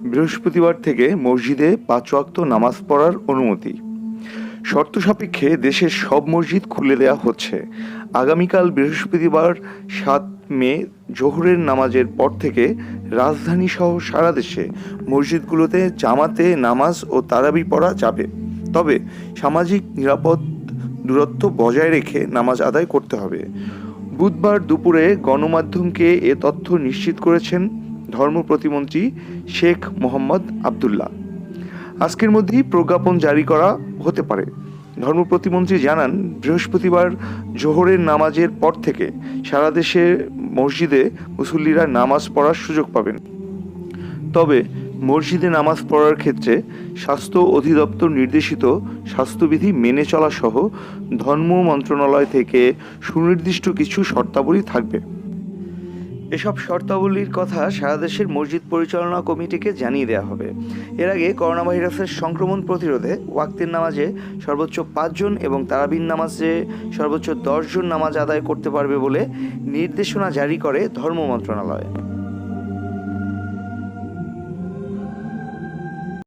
বৃহস্পতিবার থেকে মসজিদে পাঁচ ওয়াক্ত নামাজ পড়ার অনুমতি। শর্ত সাপেক্ষে দেশের সব মসজিদ খুলে দেওয়া হচ্ছে। আগামীকাল বৃহস্পতিবার সাত মে জোহরের নামাজের পর থেকে রাজধানী সহ সারা দেশে মসজিদগুলোতে জামাতে নামাজ ও তারাবি পড়া যাবে। তবে সামাজিক নিরাপদ দূরত্ব বজায় রেখে নামাজ আদায় করতে হবে। বুধবার দুপুরে গণমাধ্যমকে এ তথ্য নিশ্চিত করেছেন ধর্ম প্রতিমন্ত্রী শেখ মোহাম্মদ আবদুল্লাহ। আজকের মধ্যেই প্রজ্ঞাপন জারি করা হতে পারে। ধর্ম প্রতিমন্ত্রী জানান, বৃহস্পতিবার জোহরের নামাজের পর থেকে সারা দেশে মসজিদে মুসল্লিরা নামাজ পড়ার সুযোগ পাবেন। তবে মসজিদে নামাজ পড়ার ক্ষেত্রে স্বাস্থ্য অধিদপ্তর নির্দেশিত স্বাস্থ্যবিধি মেনে চলা সহ ধর্ম মন্ত্রণালয় থেকে সুনির্দিষ্ট কিছু শর্তাবলী থাকবে। এসব শর্তাবলীর কথা সারা দেশের মসজিদ পরিচালনা কমিটিকে জানিয়ে দেওয়া হবে। এর আগে করোনা ভাইরাসের সংক্রমণ প্রতিরোধে ওয়াক্তের নামাজে সর্বোচ্চ পাঁচজন এবং তারাবিন নামাজে সর্বোচ্চ দশজন নামাজ আদায় করতে পারবে বলে নির্দেশনা জারি করে ধর্ম মন্ত্রণালয়।